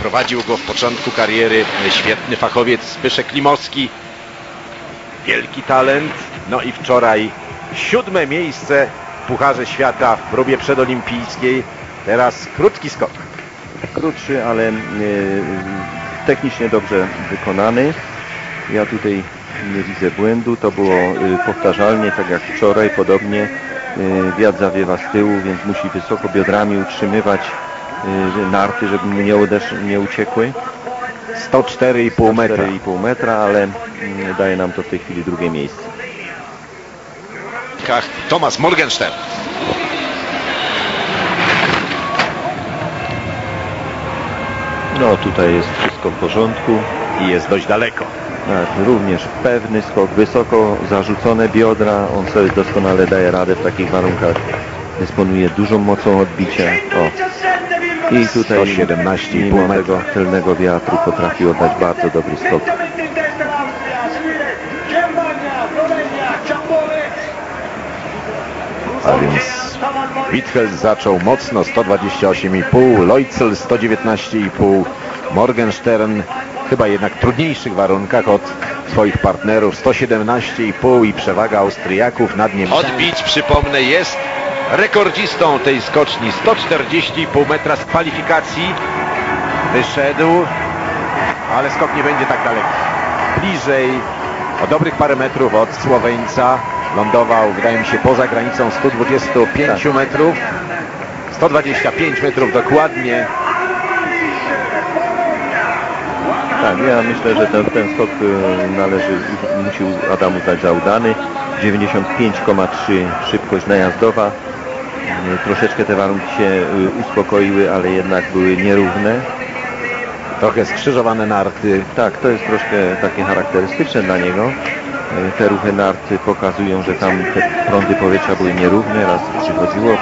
prowadził go w początku kariery świetny fachowiec Zbyszek Klimowski. Wielki talent. No i wczoraj siódme miejsce w Pucharze Świata w próbie przedolimpijskiej. Teraz krótki skok. Krótszy, ale e, technicznie dobrze wykonany. Ja tutaj nie widzę błędu. To było e, powtarzalnie, tak jak wczoraj, podobnie. E, Wiatr zawiewa z tyłu, więc musi wysoko biodrami utrzymywać narty, żeby mu nie, nie uciekły. 104,5 metra. 4,5 metra, ale mm, daje nam to w tej chwili drugie miejsce. Thomas Morgenstern. No tutaj jest wszystko w porządku. I jest dość daleko. Tak, również pewny skok, wysoko zarzucone biodra. On sobie doskonale daje radę w takich warunkach. Dysponuje dużą mocą odbicia. O. I tutaj 117,5 mimo metra. tego tylnego wiatru potrafi oddać bardzo dobry skok. A więc Wittheld zaczął mocno 128,5, Leutzel 119,5, Morgenstern chyba jednak w trudniejszych warunkach od swoich partnerów 117,5 i przewaga Austriaków nad nim. Odbić, przypomnę, jest rekordzistą tej skoczni 140,5 metra z kwalifikacji. Wyszedł, ale skok nie będzie tak daleki. Bliżej, o dobrych parę metrów od Słoweńca. Lądował, wydaje mi się, poza granicą 125 metrów. 125 metrów dokładnie. Tak, ja myślę, że ten, ten skok y, należy, musi Adam uznać za udany. 95,3 szybkość najazdowa. Y, Troszeczkę te warunki się y, uspokoiły, ale jednak były nierówne. Trochę skrzyżowane narty. Tak, to jest troszkę takie charakterystyczne dla niego. Y, Te ruchy narty pokazują, że tam te prądy powietrza były nierówne, raz przychodziło,